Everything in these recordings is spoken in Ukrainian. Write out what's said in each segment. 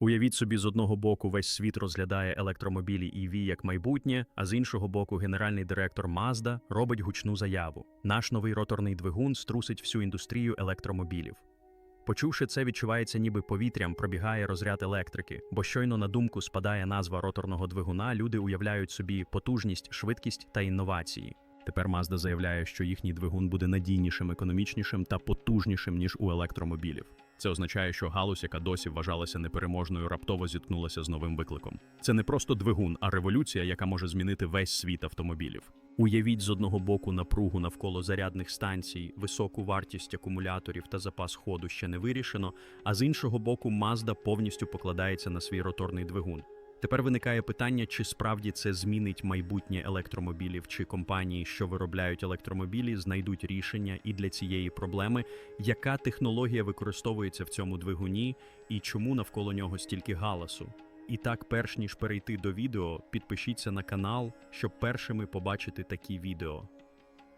Уявіть собі, з одного боку весь світ розглядає електромобілі EV як майбутнє, а з іншого боку, генеральний директор Mazda робить гучну заяву: наш новий роторний двигун струсить всю індустрію електромобілів. Почувши це, відчувається, ніби повітрям пробігає розряд електрики, бо щойно на думку спадає назва роторного двигуна, люди уявляють собі потужність, швидкість та інновації. Тепер Mazda заявляє, що їхній двигун буде надійнішим, економічнішим та потужнішим ніж у електромобілів. Це означає, що галузь, яка досі вважалася непереможною, раптово зіткнулася з новим викликом. Це не просто двигун, а революція, яка може змінити весь світ автомобілів. Уявіть з одного боку напругу навколо зарядних станцій, високу вартість акумуляторів та запас ходу ще не вирішено, а з іншого боку, Mazda повністю покладається на свій роторний двигун. Тепер виникає питання, чи справді це змінить майбутнє електромобілів, чи компанії, що виробляють електромобілі, знайдуть рішення і для цієї проблеми, яка технологія використовується в цьому двигуні і чому навколо нього стільки галасу. І так, перш ніж перейти до відео, підпишіться на канал, щоб першими побачити такі відео.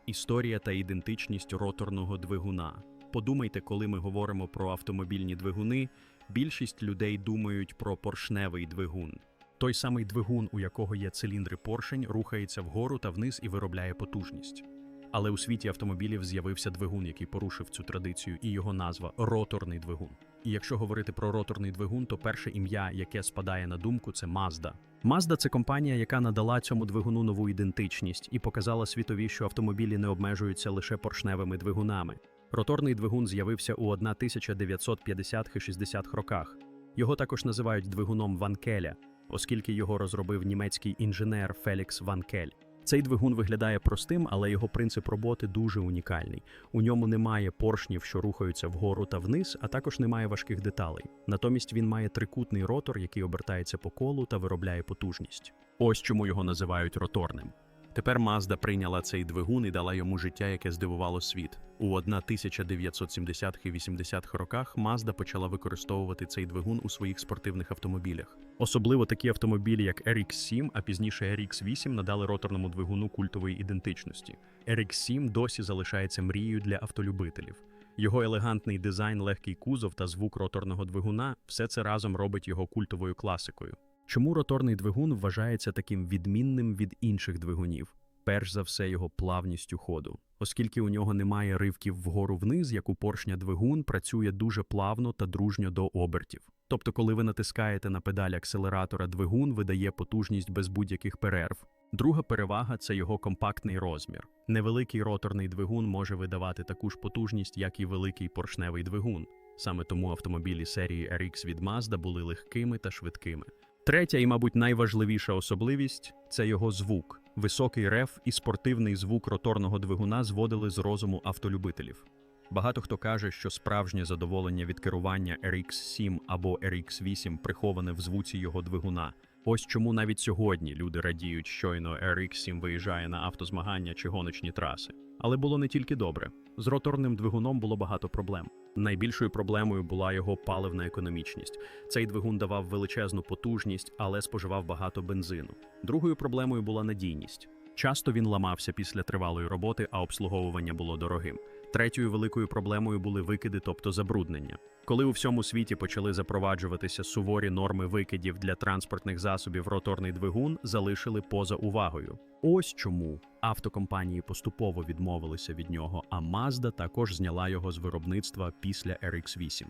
Історія та ідентичність роторного двигуна. Подумайте, коли ми говоримо про автомобільні двигуни, більшість людей думають про поршневий двигун. Той самий двигун, у якого є циліндри поршень, рухається вгору та вниз і виробляє потужність. Але у світі автомобілів з'явився двигун, який порушив цю традицію, і його назва роторний двигун. І якщо говорити про роторний двигун, то перше ім'я, яке спадає на думку, це Mazda. Mazda – це компанія, яка надала цьому двигуну нову ідентичність і показала світові, що автомобілі не обмежуються лише поршневими двигунами. Роторний двигун з'явився у 1950-60-х роках. Його також називають двигуном Ван Келя, оскільки його розробив німецький інженер Фелікс Ван Кель. Цей двигун виглядає простим, але його принцип роботи дуже унікальний. У ньому немає поршнів, що рухаються вгору та вниз, а також немає важких деталей. Натомість він має трикутний ротор, який обертається по колу та виробляє потужність. Ось чому його називають роторним. Тепер Mazda прийняла цей двигун і дала йому життя, яке здивувало світ. У 1970-х і 80-х роках Mazda почала використовувати цей двигун у своїх спортивних автомобілях. Особливо такі автомобілі, як RX-7, а пізніше RX-8 надали роторному двигуну культової ідентичності. RX-7 досі залишається мрією для автолюбителів. Його елегантний дизайн, легкий кузов та звук роторного двигуна все це разом робить його культовою класикою. Чому роторний двигун вважається таким відмінним від інших двигунів? Перш за все, його плавністю ходу. Оскільки у нього немає ривків вгору вниз, як у поршня двигун працює дуже плавно та дружньо до обертів. Тобто, коли ви натискаєте на педаль акселератора, двигун видає потужність без будь-яких перерв. Друга перевага це його компактний розмір. Невеликий роторний двигун може видавати таку ж потужність, як і великий поршневий двигун. Саме тому автомобілі серії RX від Mazda були легкими та швидкими. Третя і, мабуть, найважливіша особливість це його звук. Високий рев і спортивний звук роторного двигуна зводили з розуму автолюбителів. Багато хто каже, що справжнє задоволення від керування RX-7 або RX-8 приховане в звуці його двигуна. Ось чому навіть сьогодні люди радіють, щойно RX-7 виїжджає на автозмагання чи гоночні траси. Але було не тільки добре. З роторним двигуном було багато проблем. Найбільшою проблемою була його паливна економічність. Цей двигун давав величезну потужність, але споживав багато бензину. Другою проблемою була надійність. Часто він ламався після тривалої роботи, а обслуговування було дорогим. Третьою великою проблемою були викиди, тобто забруднення. Коли у всьому світі почали запроваджуватися суворі норми викидів для транспортних засобів, роторний двигун залишили поза увагою. Ось чому автокомпанії поступово відмовилися від нього, а Mazda також зняла його з виробництва після RX-8.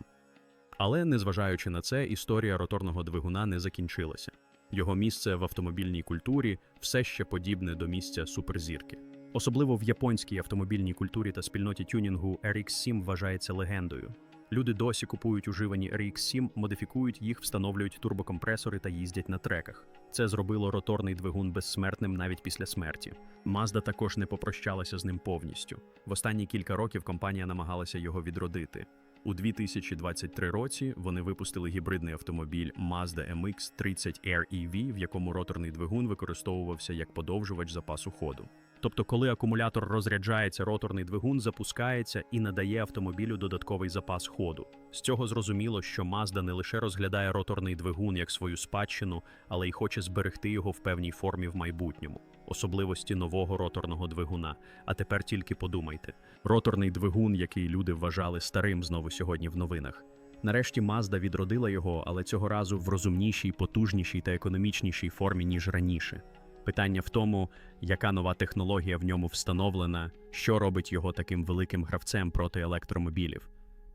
Але, незважаючи на це, історія роторного двигуна не закінчилася. Його місце в автомобільній культурі все ще подібне до місця суперзірки. Особливо в японській автомобільній культурі та спільноті тюнінгу RX-7 вважається легендою. Люди досі купують уживані RX-7, модифікують їх, встановлюють турбокомпресори та їздять на треках. Це зробило роторний двигун безсмертним навіть після смерті. Mazda також не попрощалася з ним повністю. В останні кілька років компанія намагалася його відродити. У 2023 році вони випустили гібридний автомобіль Mazda MX-30 REV, в якому роторний двигун використовувався як подовжувач запасу ходу. Тобто, коли акумулятор розряджається, роторний двигун запускається і надає автомобілю додатковий запас ходу. З цього зрозуміло, що Mazda не лише розглядає роторний двигун як свою спадщину, але й хоче зберегти його в певній формі в майбутньому, особливості нового роторного двигуна. А тепер тільки подумайте: роторний двигун, який люди вважали старим знову сьогодні в новинах. Нарешті Mazda відродила його, але цього разу в розумнішій, потужнішій та економічнішій формі, ніж раніше. Питання в тому, яка нова технологія в ньому встановлена, що робить його таким великим гравцем проти електромобілів.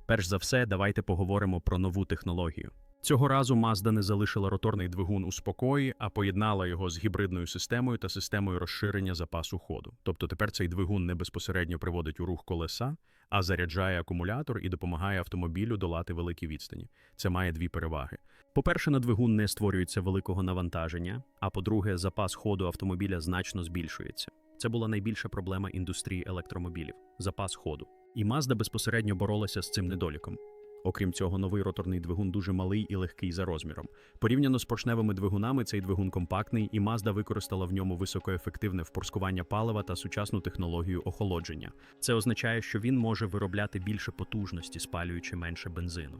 Перш за все, давайте поговоримо про нову технологію. Цього разу Mazda не залишила роторний двигун у спокої, а поєднала його з гібридною системою та системою розширення запасу ходу. Тобто тепер цей двигун не безпосередньо приводить у рух колеса, а заряджає акумулятор і допомагає автомобілю долати великі відстані. Це має дві переваги. По-перше, на двигун не створюється великого навантаження, а по-друге, запас ходу автомобіля значно збільшується. Це була найбільша проблема індустрії електромобілів запас ходу. І Mazda безпосередньо боролася з цим недоліком. Окрім цього, новий роторний двигун дуже малий і легкий за розміром. Порівняно з поршневими двигунами, цей двигун компактний, і Mazda використала в ньому високоефективне впорскування палива та сучасну технологію охолодження. Це означає, що він може виробляти більше потужності, спалюючи менше бензину.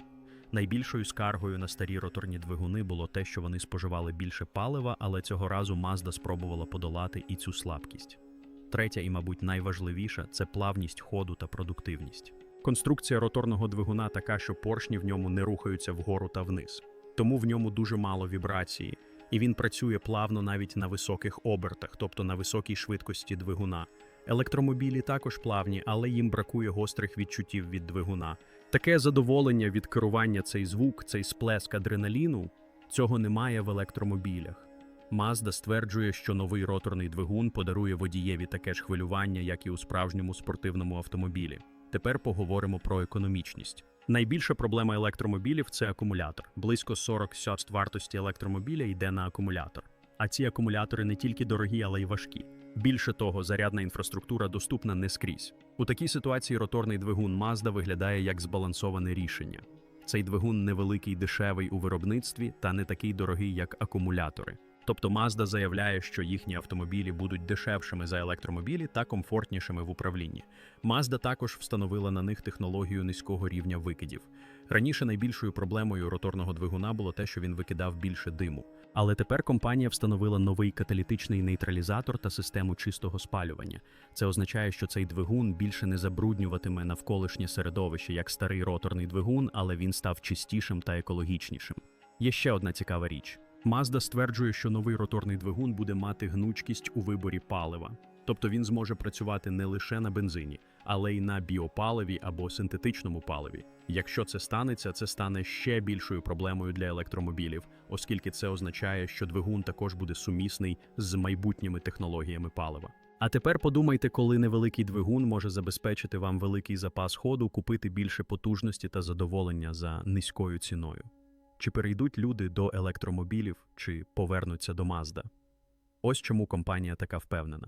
Найбільшою скаргою на старі роторні двигуни було те, що вони споживали більше палива, але цього разу Mazda спробувала подолати і цю слабкість. Третя і, мабуть, найважливіша це плавність ходу та продуктивність. Конструкція роторного двигуна така, що поршні в ньому не рухаються вгору та вниз, тому в ньому дуже мало вібрації, і він працює плавно навіть на високих обертах, тобто на високій швидкості двигуна. Електромобілі також плавні, але їм бракує гострих відчуттів від двигуна. Таке задоволення від керування цей звук, цей сплеск адреналіну цього немає в електромобілях. Mazda стверджує, що новий роторний двигун подарує водієві таке ж хвилювання, як і у справжньому спортивному автомобілі. Тепер поговоримо про економічність. Найбільша проблема електромобілів це акумулятор. Близько 40% вартості електромобіля йде на акумулятор. А ці акумулятори не тільки дорогі, але й важкі. Більше того, зарядна інфраструктура доступна не скрізь. У такій ситуації роторний двигун Mazda виглядає як збалансоване рішення. Цей двигун невеликий, дешевий у виробництві та не такий дорогий, як акумулятори. Тобто Mazda заявляє, що їхні автомобілі будуть дешевшими за електромобілі та комфортнішими в управлінні. Mazda також встановила на них технологію низького рівня викидів. Раніше найбільшою проблемою роторного двигуна було те, що він викидав більше диму. Але тепер компанія встановила новий каталітичний нейтралізатор та систему чистого спалювання. Це означає, що цей двигун більше не забруднюватиме навколишнє середовище як старий роторний двигун, але він став чистішим та екологічнішим. Є ще одна цікава річ. Mazda стверджує, що новий роторний двигун буде мати гнучкість у виборі палива, тобто він зможе працювати не лише на бензині, але й на біопаливі або синтетичному паливі. Якщо це станеться, це стане ще більшою проблемою для електромобілів, оскільки це означає, що двигун також буде сумісний з майбутніми технологіями палива. А тепер подумайте, коли невеликий двигун може забезпечити вам великий запас ходу, купити більше потужності та задоволення за низькою ціною. Чи перейдуть люди до електромобілів, чи повернуться до Mazda? Ось чому компанія така впевнена.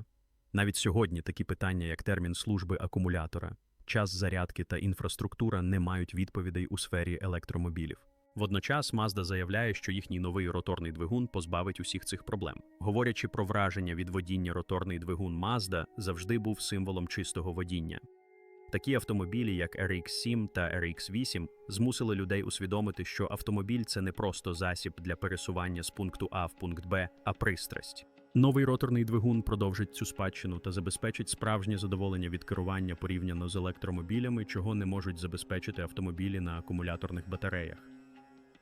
Навіть сьогодні такі питання, як термін служби акумулятора, час зарядки та інфраструктура не мають відповідей у сфері електромобілів. Водночас Mazda заявляє, що їхній новий роторний двигун позбавить усіх цих проблем. Говорячи про враження від водіння, роторний двигун Mazda завжди був символом чистого водіння. Такі автомобілі, як RX-7 та RX-8, змусили людей усвідомити, що автомобіль це не просто засіб для пересування з пункту А в пункт Б, а пристрасть. Новий роторний двигун продовжить цю спадщину та забезпечить справжнє задоволення від керування порівняно з електромобілями, чого не можуть забезпечити автомобілі на акумуляторних батареях.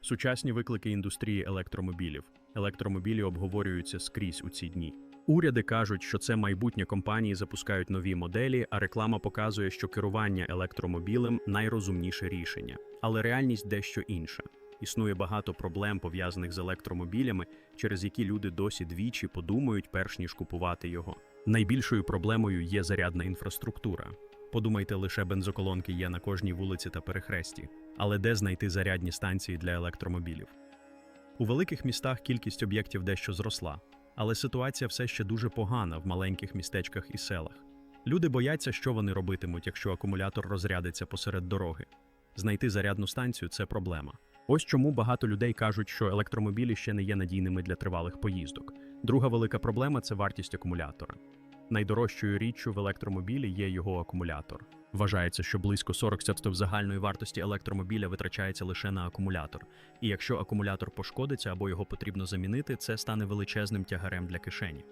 Сучасні виклики індустрії електромобілів. Електромобілі обговорюються скрізь у ці дні. Уряди кажуть, що це майбутнє компанії запускають нові моделі, а реклама показує, що керування електромобілем найрозумніше рішення. Але реальність дещо інша. Існує багато проблем пов'язаних з електромобілями, через які люди досі двічі подумають, перш ніж купувати його. Найбільшою проблемою є зарядна інфраструктура. Подумайте, лише бензоколонки є на кожній вулиці та перехресті, але де знайти зарядні станції для електромобілів? У великих містах кількість об'єктів дещо зросла, але ситуація все ще дуже погана в маленьких містечках і селах. Люди бояться, що вони робитимуть, якщо акумулятор розрядиться посеред дороги. Знайти зарядну станцію це проблема. Ось чому багато людей кажуть, що електромобілі ще не є надійними для тривалих поїздок. Друга велика проблема це вартість акумулятора. Найдорожчою річчю в електромобілі є його акумулятор. Вважається, що близько 40% загальної вартості електромобіля витрачається лише на акумулятор. І якщо акумулятор пошкодиться або його потрібно замінити, це стане величезним тягарем для кишені.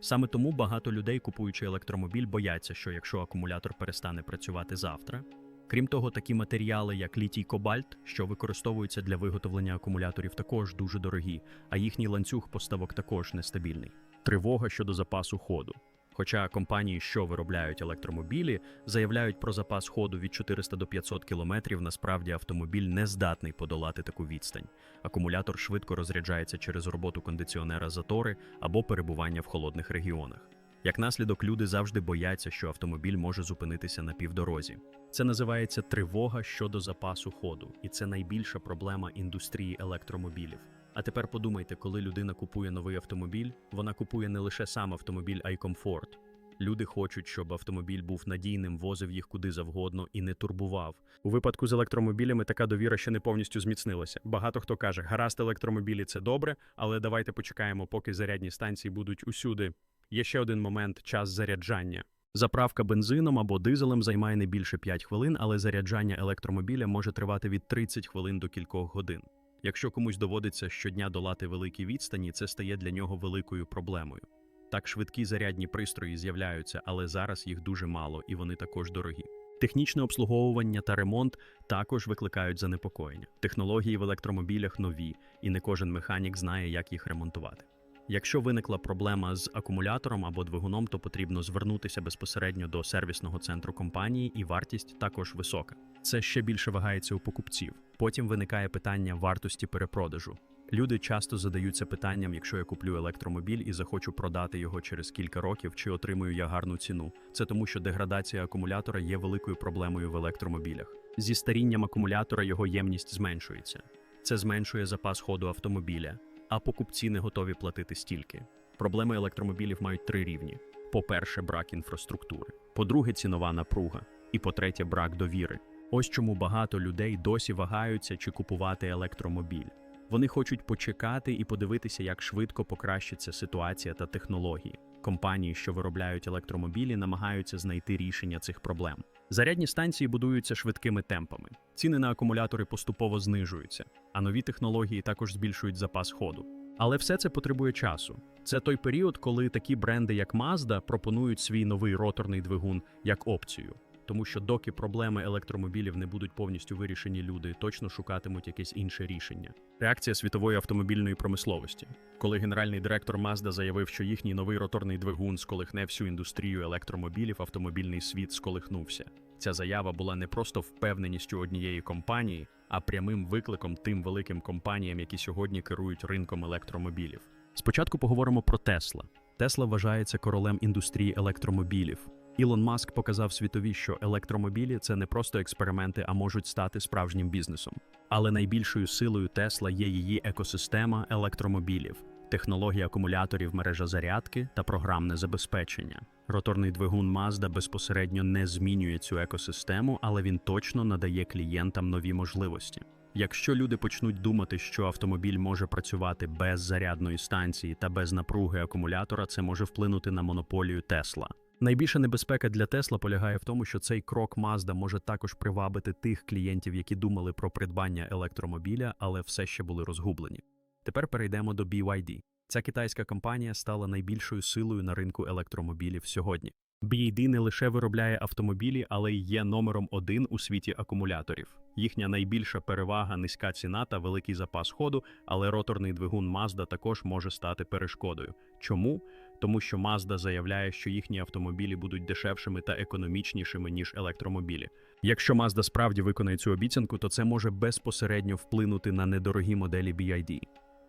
Саме тому багато людей, купуючи електромобіль, бояться, що якщо акумулятор перестане працювати завтра, Крім того, такі матеріали, як літій кобальт, що використовуються для виготовлення акумуляторів, також дуже дорогі, а їхній ланцюг поставок також нестабільний. Тривога щодо запасу ходу. Хоча компанії, що виробляють електромобілі, заявляють про запас ходу від 400 до 500 кілометрів, насправді автомобіль не здатний подолати таку відстань. Акумулятор швидко розряджається через роботу кондиціонера затори або перебування в холодних регіонах. Як наслідок, люди завжди бояться, що автомобіль може зупинитися на півдорозі. Це називається тривога щодо запасу ходу, і це найбільша проблема індустрії електромобілів. А тепер подумайте, коли людина купує новий автомобіль, вона купує не лише сам автомобіль, а й комфорт. Люди хочуть, щоб автомобіль був надійним, возив їх куди завгодно і не турбував. У випадку з електромобілями така довіра ще не повністю зміцнилася. Багато хто каже, гаразд, електромобілі це добре, але давайте почекаємо, поки зарядні станції будуть усюди. Є ще один момент час заряджання. Заправка бензином або дизелем займає не більше 5 хвилин, але заряджання електромобіля може тривати від 30 хвилин до кількох годин. Якщо комусь доводиться щодня долати великі відстані, це стає для нього великою проблемою. Так, швидкі зарядні пристрої з'являються, але зараз їх дуже мало і вони також дорогі. Технічне обслуговування та ремонт також викликають занепокоєння. Технології в електромобілях нові, і не кожен механік знає, як їх ремонтувати. Якщо виникла проблема з акумулятором або двигуном, то потрібно звернутися безпосередньо до сервісного центру компанії, і вартість також висока. Це ще більше вагається у покупців. Потім виникає питання вартості перепродажу. Люди часто задаються питанням, якщо я куплю електромобіль і захочу продати його через кілька років, чи отримую я гарну ціну. Це тому, що деградація акумулятора є великою проблемою в електромобілях. Зі старінням акумулятора його ємність зменшується. Це зменшує запас ходу автомобіля, а покупці не готові платити стільки. Проблеми електромобілів мають три рівні: по-перше, брак інфраструктури, по-друге, цінова напруга, і по-третє, брак довіри. Ось чому багато людей досі вагаються чи купувати електромобіль. Вони хочуть почекати і подивитися, як швидко покращиться ситуація та технології. Компанії, що виробляють електромобілі, намагаються знайти рішення цих проблем. Зарядні станції будуються швидкими темпами. Ціни на акумулятори поступово знижуються, а нові технології також збільшують запас ходу. Але все це потребує часу. Це той період, коли такі бренди, як Mazda, пропонують свій новий роторний двигун як опцію. Тому що доки проблеми електромобілів не будуть повністю вирішені, люди точно шукатимуть якесь інше рішення. Реакція світової автомобільної промисловості, коли генеральний директор Mazda заявив, що їхній новий роторний двигун сколихне всю індустрію електромобілів, автомобільний світ сколихнувся. Ця заява була не просто впевненістю однієї компанії, а прямим викликом тим великим компаніям, які сьогодні керують ринком електромобілів. Спочатку поговоримо про Тесла. Тесла вважається королем індустрії електромобілів. Ілон Маск показав світові, що електромобілі це не просто експерименти, а можуть стати справжнім бізнесом. Але найбільшою силою Тесла є її екосистема електромобілів, технологія акумуляторів, мережа зарядки та програмне забезпечення. Роторний двигун Mazda безпосередньо не змінює цю екосистему, але він точно надає клієнтам нові можливості. Якщо люди почнуть думати, що автомобіль може працювати без зарядної станції та без напруги акумулятора, це може вплинути на монополію Тесла. Найбільша небезпека для Тесла полягає в тому, що цей крок Mazda може також привабити тих клієнтів, які думали про придбання електромобіля, але все ще були розгублені. Тепер перейдемо до BYD. Ця китайська компанія стала найбільшою силою на ринку електромобілів сьогодні. BYD не лише виробляє автомобілі, але й є номером один у світі акумуляторів. Їхня найбільша перевага низька ціна та великий запас ходу, але роторний двигун Mazda також може стати перешкодою. Чому? Тому що Mazda заявляє, що їхні автомобілі будуть дешевшими та економічнішими ніж електромобілі. Якщо Mazda справді виконає цю обіцянку, то це може безпосередньо вплинути на недорогі моделі BYD.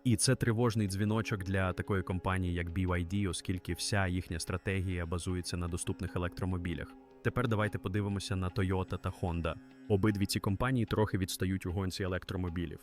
І це тривожний дзвіночок для такої компанії, як BYD, оскільки вся їхня стратегія базується на доступних електромобілях. Тепер давайте подивимося на Toyota та Honda. Обидві ці компанії трохи відстають у гонці електромобілів.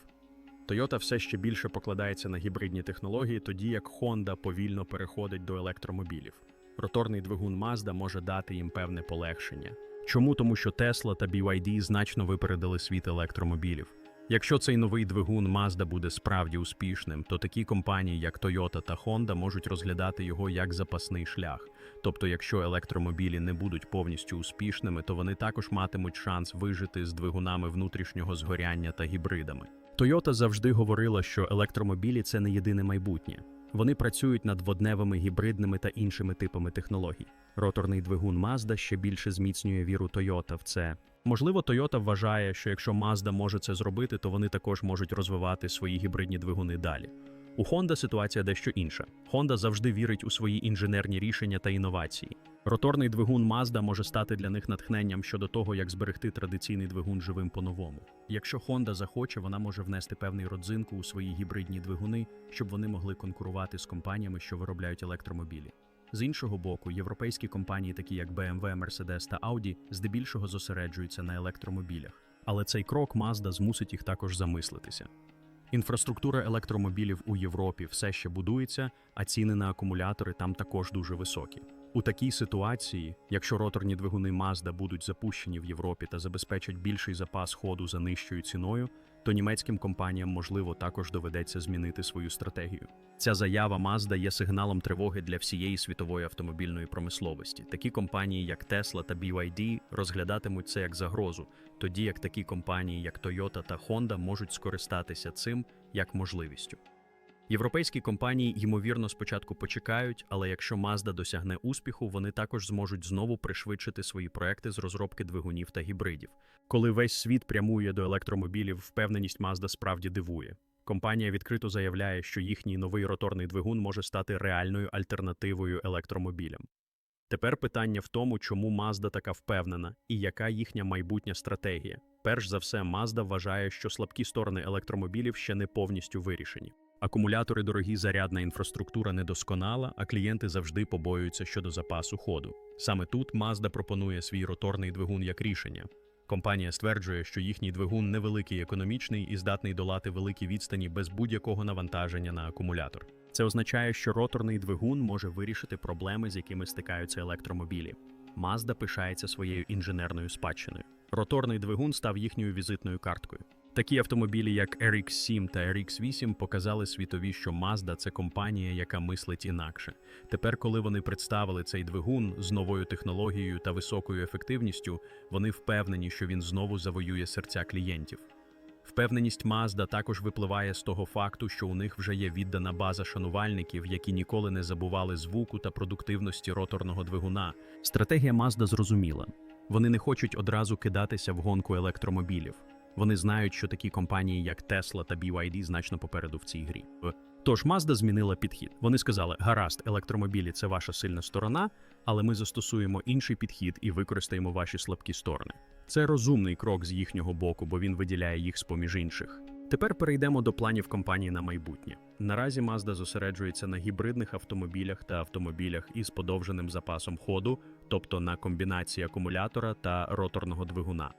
Toyota все ще більше покладається на гібридні технології, тоді як Honda повільно переходить до електромобілів. Роторний двигун Mazda може дати їм певне полегшення. Чому? Тому що Tesla та BYD значно випередили світ електромобілів. Якщо цей новий двигун Mazda буде справді успішним, то такі компанії, як Toyota та Honda, можуть розглядати його як запасний шлях. Тобто, якщо електромобілі не будуть повністю успішними, то вони також матимуть шанс вижити з двигунами внутрішнього згоряння та гібридами. Toyota завжди говорила, що електромобілі це не єдине майбутнє. Вони працюють над водневими гібридними та іншими типами технологій. Роторний двигун Mazda ще більше зміцнює віру Toyota в це. Можливо, Toyota вважає, що якщо Mazda може це зробити, то вони також можуть розвивати свої гібридні двигуни далі. У Honda ситуація дещо інша. Honda завжди вірить у свої інженерні рішення та інновації. Роторний двигун Mazda може стати для них натхненням щодо того, як зберегти традиційний двигун живим по-новому. Якщо Honda захоче, вона може внести певний родзинку у свої гібридні двигуни, щоб вони могли конкурувати з компаніями, що виробляють електромобілі. З іншого боку, європейські компанії, такі як BMW, Mercedes та Audi, здебільшого зосереджуються на електромобілях. Але цей крок Mazda змусить їх також замислитися. Інфраструктура електромобілів у Європі все ще будується, а ціни на акумулятори там також дуже високі. У такій ситуації, якщо роторні двигуни Mazda будуть запущені в Європі та забезпечать більший запас ходу за нижчою ціною, то німецьким компаніям можливо також доведеться змінити свою стратегію. Ця заява Mazda є сигналом тривоги для всієї світової автомобільної промисловості. Такі компанії, як Tesla та BYD, розглядатимуть це як загрозу, тоді як такі компанії, як Toyota та Honda, можуть скористатися цим як можливістю. Європейські компанії, ймовірно, спочатку почекають, але якщо Mazda досягне успіху, вони також зможуть знову пришвидшити свої проекти з розробки двигунів та гібридів. Коли весь світ прямує до електромобілів, впевненість Mazda справді дивує. Компанія відкрито заявляє, що їхній новий роторний двигун може стати реальною альтернативою електромобілям. Тепер питання в тому, чому Mazda така впевнена і яка їхня майбутня стратегія. Перш за все, Mazda вважає, що слабкі сторони електромобілів ще не повністю вирішені. Акумулятори дорогі, зарядна інфраструктура недосконала, а клієнти завжди побоюються щодо запасу ходу. Саме тут Mazda пропонує свій роторний двигун як рішення. Компанія стверджує, що їхній двигун невеликий економічний і здатний долати великі відстані без будь-якого навантаження на акумулятор. Це означає, що роторний двигун може вирішити проблеми, з якими стикаються електромобілі. Mazda пишається своєю інженерною спадщиною. Роторний двигун став їхньою візитною карткою. Такі автомобілі, як RX-7 та RX-8, показали світові, що Mazda – це компанія, яка мислить інакше. Тепер, коли вони представили цей двигун з новою технологією та високою ефективністю, вони впевнені, що він знову завоює серця клієнтів. Впевненість Mazda також випливає з того факту, що у них вже є віддана база шанувальників, які ніколи не забували звуку та продуктивності роторного двигуна. Стратегія Mazda зрозуміла. Вони не хочуть одразу кидатися в гонку електромобілів. Вони знають, що такі компанії, як Tesla та BYD, значно попереду в цій грі. Тож Mazda змінила підхід. Вони сказали: гаразд, електромобілі це ваша сильна сторона, але ми застосуємо інший підхід і використаємо ваші слабкі сторони. Це розумний крок з їхнього боку, бо він виділяє їх з поміж інших. Тепер перейдемо до планів компанії на майбутнє. Наразі Mazda зосереджується на гібридних автомобілях та автомобілях із подовженим запасом ходу, тобто на комбінації акумулятора та роторного двигуна.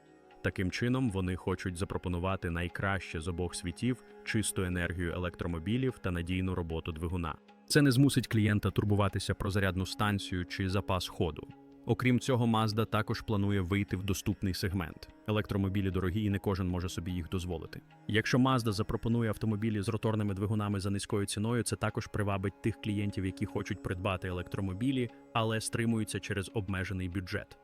Таким чином, вони хочуть запропонувати найкраще з обох світів чисту енергію електромобілів та надійну роботу двигуна. Це не змусить клієнта турбуватися про зарядну станцію чи запас ходу. Окрім цього, Mazda також планує вийти в доступний сегмент. Електромобілі дорогі, і не кожен може собі їх дозволити. Якщо Mazda запропонує автомобілі з роторними двигунами за низькою ціною, це також привабить тих клієнтів, які хочуть придбати електромобілі, але стримуються через обмежений бюджет.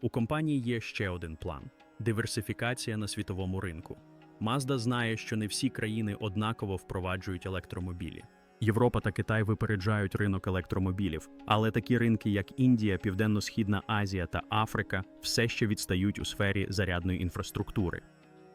У компанії є ще один план диверсифікація на світовому ринку. Mazda знає, що не всі країни однаково впроваджують електромобілі. Європа та Китай випереджають ринок електромобілів, але такі ринки, як Індія, Південно-Східна Азія та Африка, все ще відстають у сфері зарядної інфраструктури.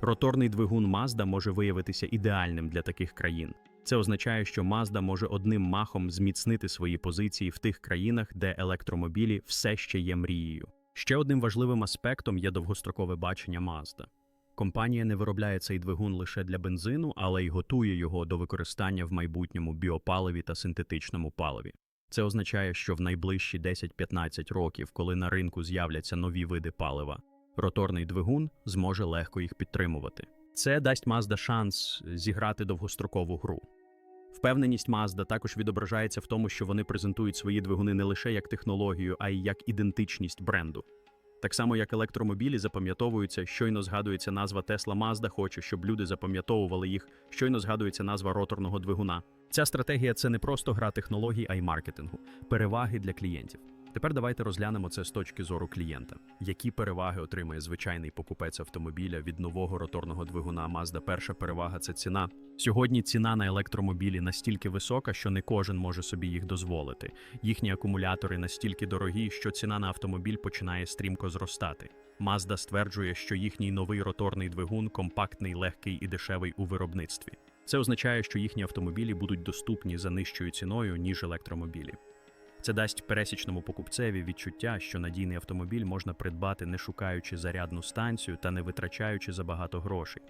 Роторний двигун Mazda може виявитися ідеальним для таких країн. Це означає, що Mazda може одним махом зміцнити свої позиції в тих країнах, де електромобілі все ще є мрією. Ще одним важливим аспектом є довгострокове бачення Mazda. Компанія не виробляє цей двигун лише для бензину, але й готує його до використання в майбутньому біопаливі та синтетичному паливі. Це означає, що в найближчі 10-15 років, коли на ринку з'являться нові види палива, роторний двигун зможе легко їх підтримувати. Це дасть Mazda шанс зіграти довгострокову гру. Впевненість Mazda також відображається в тому, що вони презентують свої двигуни не лише як технологію, а й як ідентичність бренду. Так само, як електромобілі запам'ятовуються, щойно згадується назва Tesla Mazda, хоче, щоб люди запам'ятовували їх, щойно згадується назва роторного двигуна. Ця стратегія це не просто гра технологій, а й маркетингу, переваги для клієнтів. Тепер давайте розглянемо це з точки зору клієнта. Які переваги отримає звичайний покупець автомобіля від нового роторного двигуна Mazda? Перша перевага це ціна. Сьогодні ціна на електромобілі настільки висока, що не кожен може собі їх дозволити. Їхні акумулятори настільки дорогі, що ціна на автомобіль починає стрімко зростати. Mazda стверджує, що їхній новий роторний двигун компактний, легкий і дешевий у виробництві. Це означає, що їхні автомобілі будуть доступні за нижчою ціною, ніж електромобілі. Це дасть пересічному покупцеві відчуття, що надійний автомобіль можна придбати, не шукаючи зарядну станцію та не витрачаючи забагато грошей.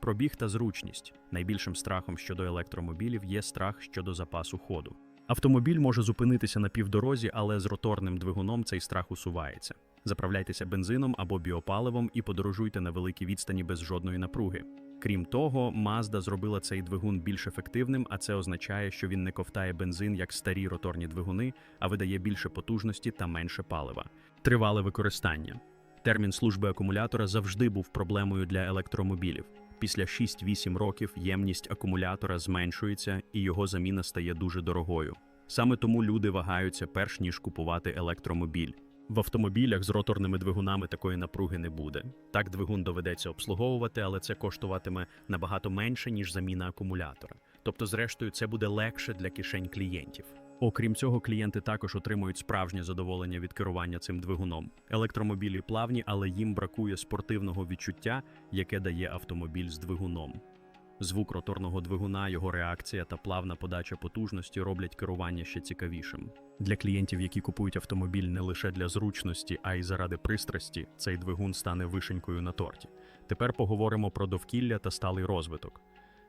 Пробіг та зручність. Найбільшим страхом щодо електромобілів є страх щодо запасу ходу. Автомобіль може зупинитися на півдорозі, але з роторним двигуном цей страх усувається. Заправляйтеся бензином або біопаливом і подорожуйте на великій відстані без жодної напруги. Крім того, Mazda зробила цей двигун більш ефективним, а це означає, що він не ковтає бензин як старі роторні двигуни, а видає більше потужності та менше палива. Тривале використання. Термін служби акумулятора завжди був проблемою для електромобілів. Після 6-8 років ємність акумулятора зменшується і його заміна стає дуже дорогою. Саме тому люди вагаються перш ніж купувати електромобіль. В автомобілях з роторними двигунами такої напруги не буде. Так двигун доведеться обслуговувати, але це коштуватиме набагато менше, ніж заміна акумулятора. Тобто, зрештою, це буде легше для кишень клієнтів. Окрім цього, клієнти також отримують справжнє задоволення від керування цим двигуном. Електромобілі плавні, але їм бракує спортивного відчуття, яке дає автомобіль з двигуном. Звук роторного двигуна, його реакція та плавна подача потужності роблять керування ще цікавішим. Для клієнтів, які купують автомобіль не лише для зручності, а й заради пристрасті, цей двигун стане вишенькою на торті. Тепер поговоримо про довкілля та сталий розвиток.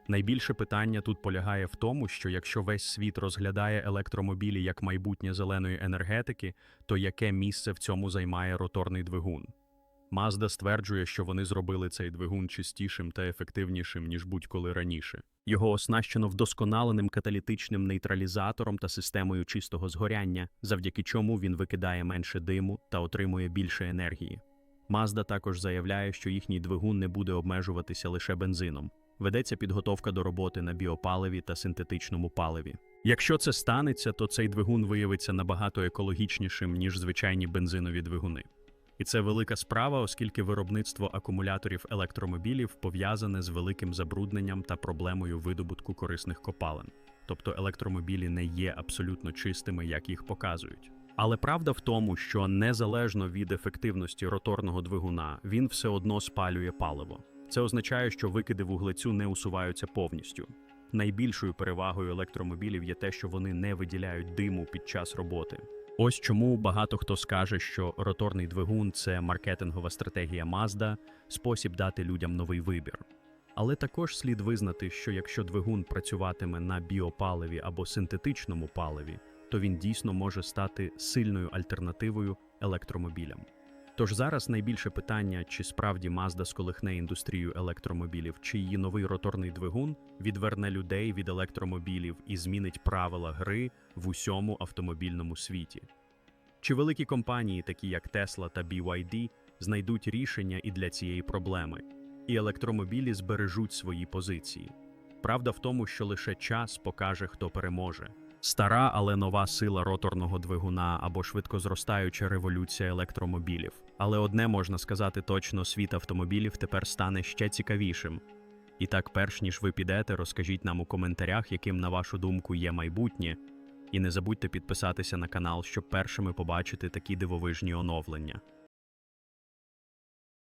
Найбільше питання тут полягає в тому, що якщо весь світ розглядає електромобілі як майбутнє зеленої енергетики, то яке місце в цьому займає роторний двигун? Mazda стверджує, що вони зробили цей двигун чистішим та ефективнішим, ніж будь-коли раніше. Його оснащено вдосконаленим каталітичним нейтралізатором та системою чистого згоряння, завдяки чому він викидає менше диму та отримує більше енергії. Mazda також заявляє, що їхній двигун не буде обмежуватися лише бензином. Ведеться підготовка до роботи на біопаливі та синтетичному паливі. Якщо це станеться, то цей двигун виявиться набагато екологічнішим, ніж звичайні бензинові двигуни. І це велика справа, оскільки виробництво акумуляторів електромобілів пов'язане з великим забрудненням та проблемою видобутку корисних копалин. Тобто електромобілі не є абсолютно чистими, як їх показують. Але правда в тому, що незалежно від ефективності роторного двигуна, він все одно спалює паливо. Це означає, що викиди вуглецю не усуваються повністю. Найбільшою перевагою електромобілів є те, що вони не виділяють диму під час роботи. Ось чому багато хто скаже, що роторний двигун це маркетингова стратегія Mazda, спосіб дати людям новий вибір. Але також слід визнати, що якщо двигун працюватиме на біопаливі або синтетичному паливі, то він дійсно може стати сильною альтернативою електромобілям. Тож зараз найбільше питання, чи справді Mazda сколихне індустрію електромобілів, чи її новий роторний двигун відверне людей від електромобілів і змінить правила гри в усьому автомобільному світі. Чи великі компанії, такі як Tesla та BYD, знайдуть рішення і для цієї проблеми, і електромобілі збережуть свої позиції? Правда в тому, що лише час покаже, хто переможе. Стара, але нова сила роторного двигуна або швидкозростаюча революція електромобілів. Але одне можна сказати точно: світ автомобілів тепер стане ще цікавішим. І так, перш ніж ви підете, розкажіть нам у коментарях, яким, на вашу думку, є майбутнє. І не забудьте підписатися на канал, щоб першими побачити такі дивовижні оновлення.